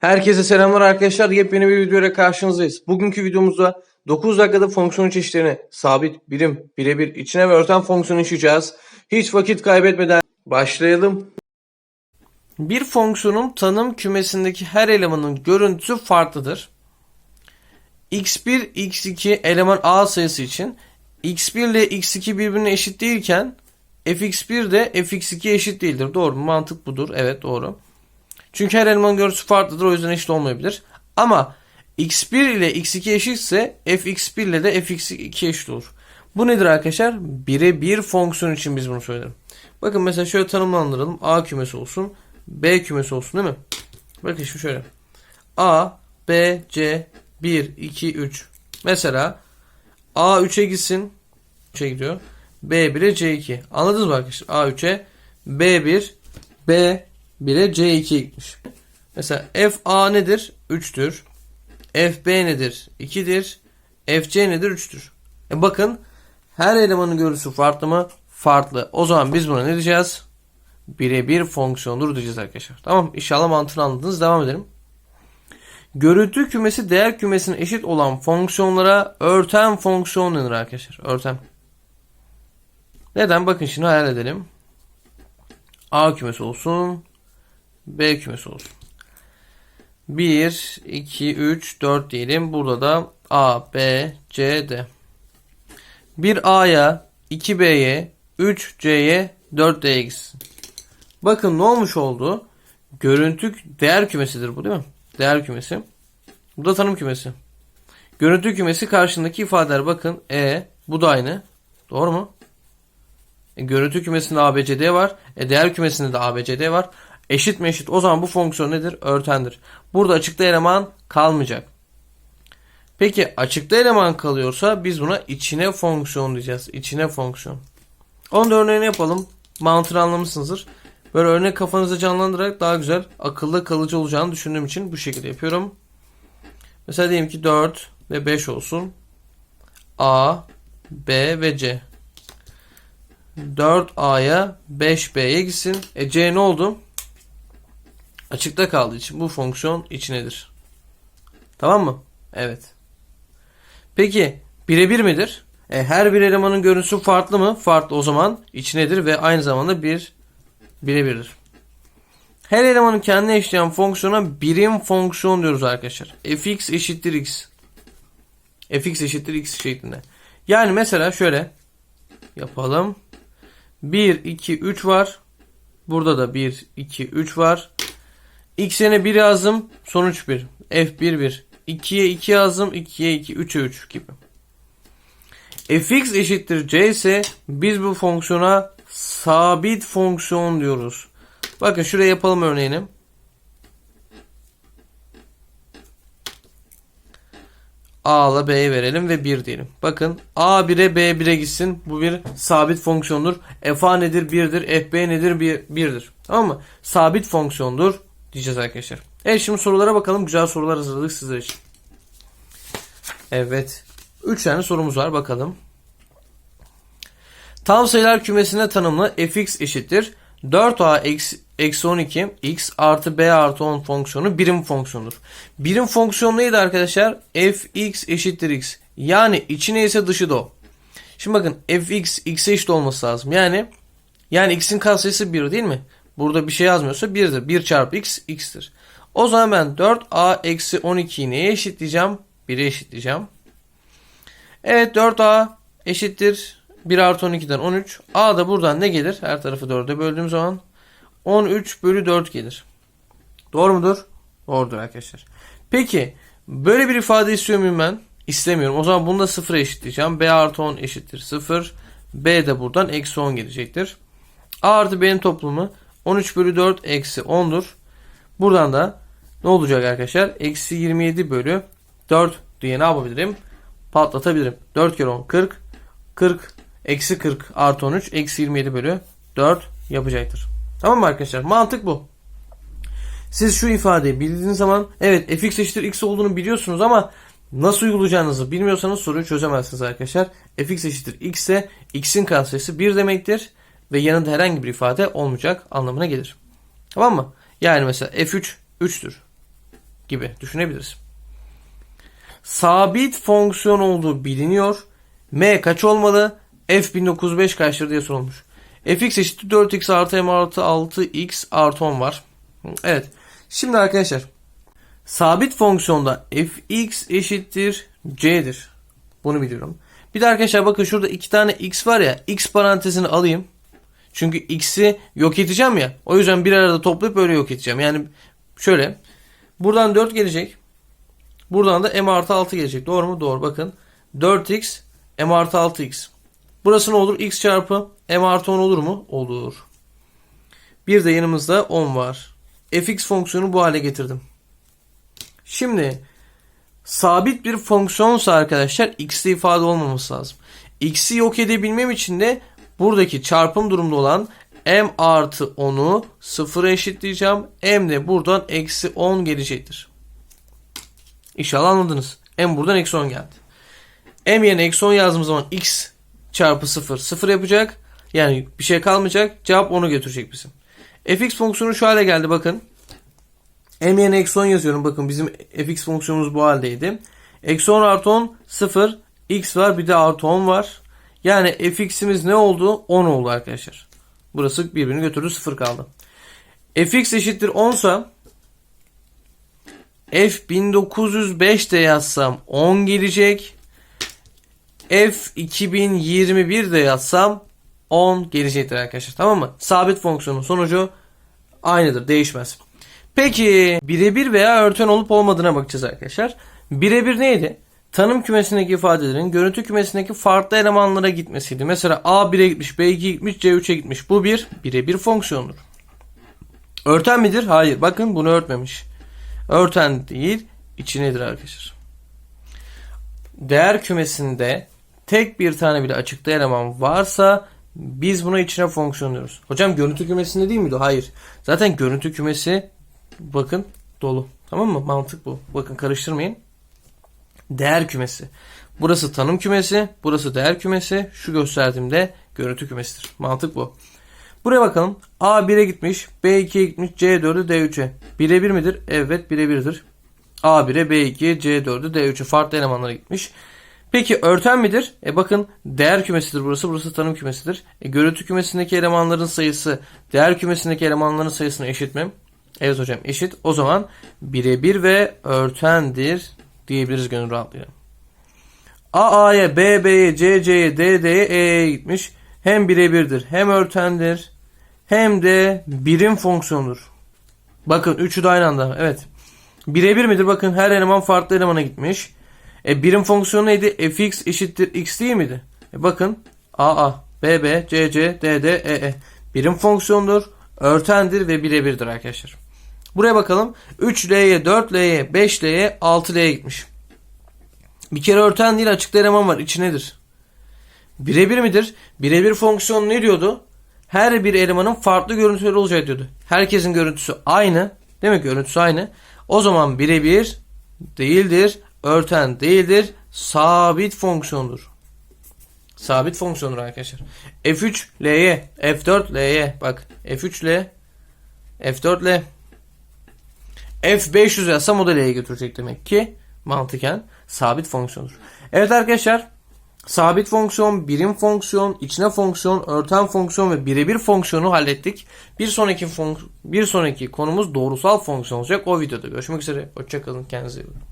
Herkese selamlar arkadaşlar. Yepyeni bir videoyla karşınızdayız. Bugünkü videomuzda 9 dakikada fonksiyon çeşitlerini sabit, birim, birebir, içine ve örten fonksiyonu işleyeceğiz. Hiç vakit kaybetmeden başlayalım. Bir fonksiyonun tanım kümesindeki her elemanın görüntüsü farklıdır. x1, x2 eleman a sayısı için x1 ile x2 birbirine eşit değilken fx1 de fx2 eşit değildir. Doğru mu? Mantık budur. Evet doğru. Çünkü her elemanın görüntüsü farklıdır o yüzden eşit olmayabilir. Ama x1 ile x2 eşitse fx1 ile de fx2 eşit olur. Bu nedir arkadaşlar? Birebir fonksiyon için biz bunu söylerim. Bakın mesela şöyle tanımlandıralım. A kümesi olsun. B kümesi olsun değil mi? Bakın şimdi şöyle. A, B, C, 1, 2, 3. Mesela A 3'e gitsin. 3'e gidiyor. B 1'e C2. Anladınız mı arkadaşlar? A 3'e B1, B 1'e C2'ye gitmiş. Mesela F A nedir? 3'tür. F B nedir? 2'dir. F C nedir? 3'tür. E bakın her elemanın görüntüsü farklı mı? Farklı. O zaman biz buna ne diyeceğiz? Birebir fonksiyondur diyeceğiz arkadaşlar. Tamam İnşallah mantığını anladınız. Devam edelim. Görüntü kümesi değer kümesine eşit olan fonksiyonlara örten fonksiyon denir arkadaşlar. Örten. Neden? Bakın şimdi hayal edelim. A kümesi olsun. B kümesi olsun. 1, 2, 3, 4 diyelim. Burada da A, B, C, D. 1A'ya, 2B'ye, 3C'ye, 4D'ye gitsin. Bakın ne olmuş oldu? Görüntü değer kümesidir bu değil mi? Değer kümesi. Bu da tanım kümesi. Görüntü kümesi karşındaki ifadeler bakın. E, bu da aynı. Doğru mu? E, görüntü kümesinde ABCD var. E, değer kümesinde de ABCD var. Eşit mi eşit? O zaman bu fonksiyon nedir? Örtendir. Burada açıkta eleman kalmayacak. Peki açıkta eleman kalıyorsa biz buna içine fonksiyon diyeceğiz. İçine fonksiyon. Onun da örneğini yapalım. Mantığını anlamışsınızdır. Böyle örnek kafanızda canlandırarak daha güzel akılda kalıcı olacağını düşündüğüm için bu şekilde yapıyorum. Mesela diyelim ki 4 ve 5 olsun. A, B ve C. 4A'ya 5B'ye gitsin. E C ne oldu? Açıkta kaldığı için bu fonksiyon içinedir. Tamam mı? Evet. Peki birebir midir? E, her bir elemanın görüntüsü farklı mı? Farklı o zaman içinedir ve aynı zamanda bir birebirdir. Her elemanın kendine eşleyen fonksiyona birim fonksiyon diyoruz arkadaşlar. fx eşittir x. fx eşittir x şeklinde. Yani mesela şöyle yapalım. 1, 2, 3 var. Burada da 1, 2, 3 var. X'e 1 yazdım. Sonuç 1. F1, 1. 2'ye 2 yazdım. 2'ye 2, 3'e 3 gibi. fx eşittir c ise biz bu fonksiyona sabit fonksiyon diyoruz. Bakın şuraya yapalım örneğini. A ile B'ye verelim ve 1 diyelim. Bakın A 1'e B 1'e gitsin. Bu bir sabit fonksiyondur. F A nedir? 1'dir. F B nedir? 1'dir. Tamam mı? Sabit fonksiyondur diyeceğiz arkadaşlar. Evet şimdi sorulara bakalım. Güzel sorular hazırladık sizler için. Evet. 3 tane sorumuz var bakalım. Tam sayılar kümesine tanımlı fx eşittir. 4a eksi, eksi 12 x artı b artı 10 fonksiyonu birim fonksiyondur. Birim fonksiyon neydi arkadaşlar? fx eşittir x. Yani içi neyse dışı da o. Şimdi bakın fx x'e eşit olması lazım. Yani yani x'in katsayısı 1 değil mi? Burada bir şey yazmıyorsa 1'dir. 1 çarpı x x'tir. O zaman ben 4a eksi 12'yi neye eşitleyeceğim? 1'e eşitleyeceğim. Evet 4a eşittir 1 artı 12'den 13. A da buradan ne gelir? Her tarafı 4'e böldüğüm zaman 13 bölü 4 gelir. Doğru mudur? Doğrudur arkadaşlar. Peki böyle bir ifade istiyor muyum ben? İstemiyorum. O zaman bunu da 0'a eşitleyeceğim. B artı 10 eşittir 0. B de buradan eksi 10 gelecektir. A artı B'nin toplamı 13 bölü 4 eksi 10'dur. Buradan da ne olacak arkadaşlar? Eksi 27 bölü 4 diye ne yapabilirim? Patlatabilirim. 4 kere 10 40. 40 eksi 40 artı 13 eksi 27 bölü 4 yapacaktır. Tamam mı arkadaşlar? Mantık bu. Siz şu ifadeyi bildiğiniz zaman evet fx eşittir x olduğunu biliyorsunuz ama nasıl uygulayacağınızı bilmiyorsanız soruyu çözemezsiniz arkadaşlar. fx eşittir x ise x'in katsayısı 1 demektir ve yanında herhangi bir ifade olmayacak anlamına gelir. Tamam mı? Yani mesela f3 3'tür. gibi düşünebiliriz. Sabit fonksiyon olduğu biliniyor. M kaç olmalı? F 1905 kaçtır diye sorulmuş. fx eşittir 4x artı m artı 6x artı 10 var. Evet. Şimdi arkadaşlar sabit fonksiyonda fx eşittir c'dir. Bunu biliyorum. Bir de arkadaşlar bakın şurada iki tane x var ya x parantezini alayım. Çünkü x'i yok edeceğim ya. O yüzden bir arada toplayıp öyle yok edeceğim. Yani şöyle. Buradan 4 gelecek. Buradan da m artı 6 gelecek. Doğru mu? Doğru. Bakın. 4x m artı 6x. Burası ne olur? x çarpı m artı 10 olur mu? Olur. Bir de yanımızda 10 var. fx fonksiyonu bu hale getirdim. Şimdi sabit bir fonksiyonsa arkadaşlar x'li ifade olmaması lazım. x'i yok edebilmem için de buradaki çarpım durumda olan m artı 10'u sıfıra eşitleyeceğim. m de buradan eksi 10 gelecektir. İnşallah anladınız. m buradan eksi 10 geldi. m yerine eksi 10 yazdığımız zaman x çarpı 0 0 yapacak. Yani bir şey kalmayacak. Cevap 10'u götürecek bizim. fx fonksiyonu şu hale geldi bakın. m yerine eksi 10 yazıyorum. Bakın bizim fx fonksiyonumuz bu haldeydi. Eksi 10 artı 10 0. x var bir de artı 10 var. Yani fx'imiz ne oldu? 10 oldu arkadaşlar. Burası birbirini götürdü 0 kaldı. fx eşittir 10 sa f 1905 de yazsam 10 gelecek. F 2021 de yazsam 10 gelecektir arkadaşlar. Tamam mı? Sabit fonksiyonun sonucu aynıdır. Değişmez. Peki birebir veya örten olup olmadığına bakacağız arkadaşlar. Birebir neydi? Tanım kümesindeki ifadelerin görüntü kümesindeki farklı elemanlara gitmesiydi. Mesela A 1'e gitmiş, B 2'ye gitmiş, C 3'e gitmiş. Bu bir birebir fonksiyondur. Örten midir? Hayır. Bakın bunu örtmemiş. Örten değil, içinedir arkadaşlar. Değer kümesinde tek bir tane bile açıkta eleman varsa biz buna içine fonksiyon diyoruz. Hocam görüntü kümesinde değil miydi? Hayır. Zaten görüntü kümesi bakın dolu. Tamam mı? Mantık bu. Bakın karıştırmayın. Değer kümesi. Burası tanım kümesi, burası değer kümesi. Şu gösterdiğimde görüntü kümesidir. Mantık bu. Buraya bakalım. A 1'e gitmiş, B 2'ye gitmiş, C 4'e, D 3'e. Birebir midir? Evet birebirdir. A 1'e, B 2'ye, C 4'e, D 3'e farklı elemanlara gitmiş. Peki örten midir? E bakın değer kümesidir burası. Burası tanım kümesidir. E, görüntü kümesindeki elemanların sayısı değer kümesindeki elemanların sayısına eşit mi? Evet hocam eşit. O zaman birebir ve örtendir diyebiliriz gönül rahatlığıyla. A'ya, B B'ye, C C'ye, D D'ye, E'ye gitmiş. Hem birebirdir, hem örtendir, hem de birim fonksiyondur. Bakın üçü de aynı anda. Evet. Birebir midir? Bakın her eleman farklı elemana gitmiş. E, birim fonksiyonu neydi? fx eşittir x değil miydi? E, bakın a a, b b, c c, d d, e e. Birim fonksiyondur, örtendir ve birebirdir arkadaşlar. Buraya bakalım. 3L'ye, 4L'ye, 5L'ye, 6L'ye gitmiş. Bir kere örten değil açıkta eleman var. İçi nedir? Birebir midir? Birebir fonksiyon ne diyordu? Her bir elemanın farklı görüntüleri olacağı diyordu. Herkesin görüntüsü aynı. Değil mi? Görüntüsü aynı. O zaman birebir değildir. Örten değildir. Sabit fonksiyondur. Sabit fonksiyondur arkadaşlar. F3 L'ye, F4 L'ye. Bak F3 L, F4 L. F500 yazsam o da L'ye götürecek demek ki mantıken sabit fonksiyondur. Evet arkadaşlar sabit fonksiyon, birim fonksiyon, içine fonksiyon, örten fonksiyon ve birebir fonksiyonu hallettik. Bir sonraki fonks bir sonraki konumuz doğrusal fonksiyon olacak. O videoda görüşmek üzere. Hoşçakalın. Kendinize iyi bakın.